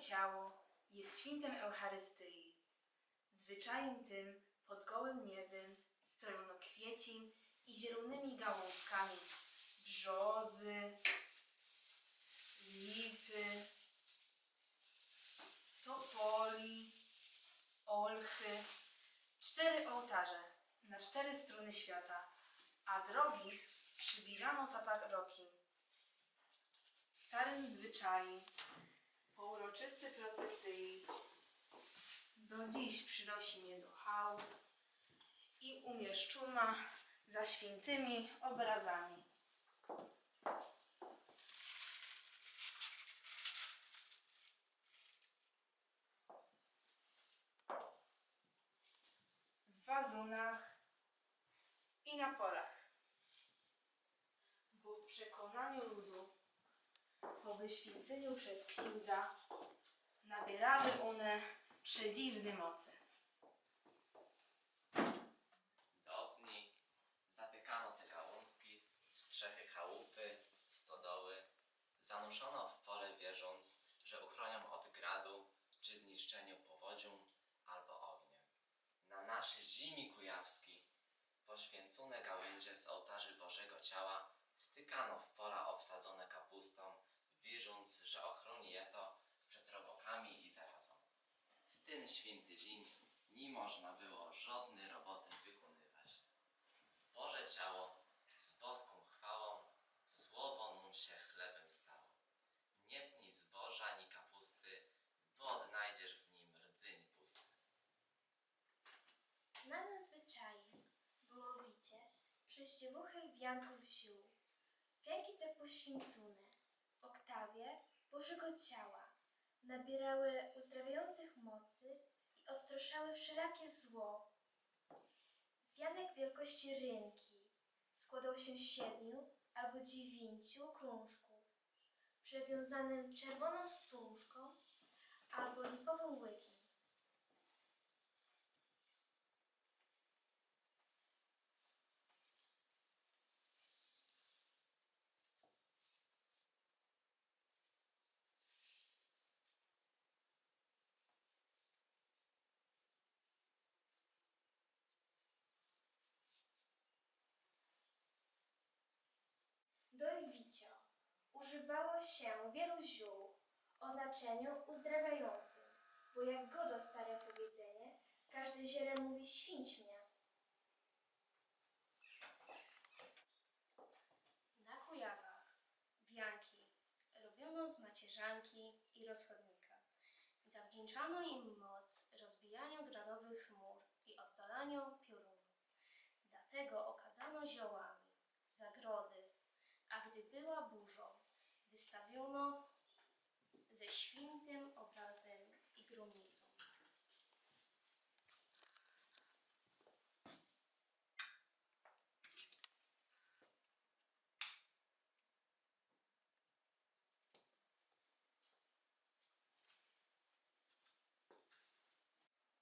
ciało jest świętem Eucharystyi. Zwyczajem tym pod gołym niebem strojono kwiecień i zielonymi gałązkami brzozy, lipy, topoli, olchy, cztery ołtarze na cztery strony świata, a drogi przybijano tatarokiem. Starym zwyczajem uroczysty procesji do dziś przynosi mnie do i umieszczuma za świętymi obrazami. W wazonach i na polach. Bo w przekonaniu ludu po wyświęceniu przez księdza nabierały one przedziwne mocy. Dawniej zapykano te gałązki w strzechy chałupy, stodoły, zanuszono w pole wierząc, że uchronią od gradu czy zniszczeniu powodzią albo ogniem. Na naszy zimi kujawski poświęcone gałęzie z ołtarzy Bożego Ciała wtykano w pola obsadzone kapustą, wierząc, że ochroni je to przed robokami i zarazą. W ten święty dzień nie można było żadnej roboty wykonywać. Boże ciało z boską chwałą słowo mu się chlebem stało. Nie tnij zboża ani kapusty, bo odnajdziesz w nim rdzyń pusty. Znane zwyczaje było wicie prześciewuchy wianków ziół. Wianki te poświęcone w oktawie Bożego Ciała nabierały uzdrawiających mocy i ostroszały wszelakie zło. Wianek wielkości rynki składał się z siedmiu albo dziewięciu krążków, przewiązanym czerwoną wstążką albo lipowym łykiem. Do wicio używało się wielu ziół o znaczeniu uzdrawiającym, bo jak godo stare powiedzenie, każde ziele mówi święć mnie. Na Kujawach wianki robiono z macierzanki i rozchodnika. Zawdzięczano im moc rozbijaniu gradowych mur i oddalaniu piorunu. Dlatego okazano ziołami zagrody, a gdy była burzą, świętym obrazem i gromnicą.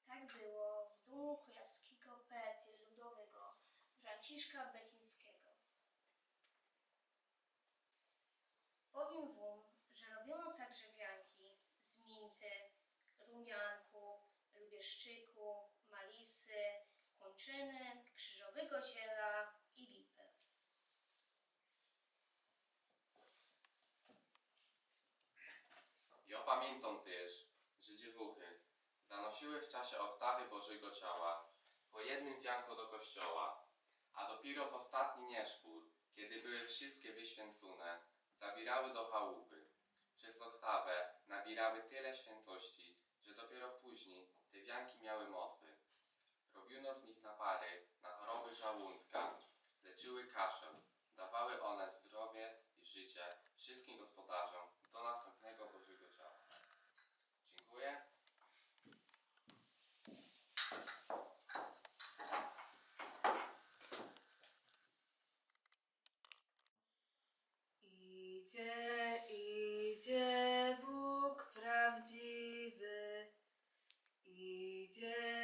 Tak było w domu kujawskiego poety ludowego Franciszka Becińskiego. Powiem wam, że robiono także wianki z minty, rumianku, lubieszczyku, malisy, kłączyny, krzyżowego ziela i lipy. Ja pamiętam też, że dziewuchy zanosiły w czasie oktawy Bożego Ciała po jednym wianku do kościoła, a dopiero w ostatni nieszpór, kiedy były wszystkie wyświęcone, zabierały do chałupy. Przez oktawę nabierały tyle świętości, że dopiero później te wianki miały mocy. Robiono z nich napary na choroby żołądka, leczyły kaszel, dawały one zdrowie i życie wszystkim gospodarzom do następnego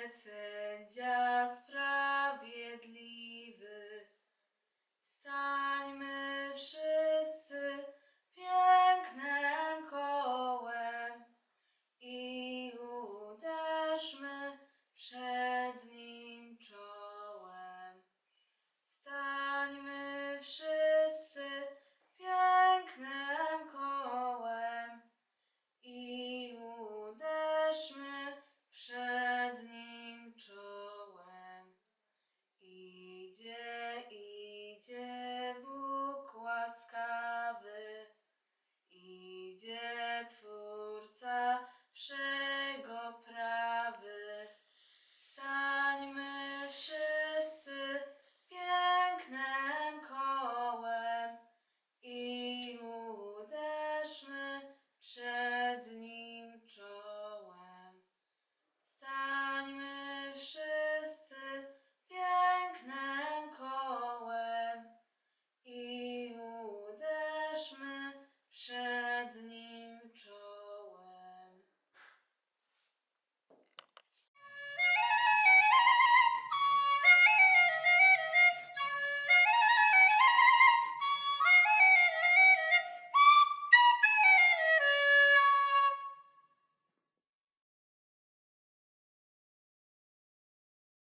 sędzia sprawiedliwy. Stańmy wszyscy pięknem kołem i uderzmy przed nim czołem. że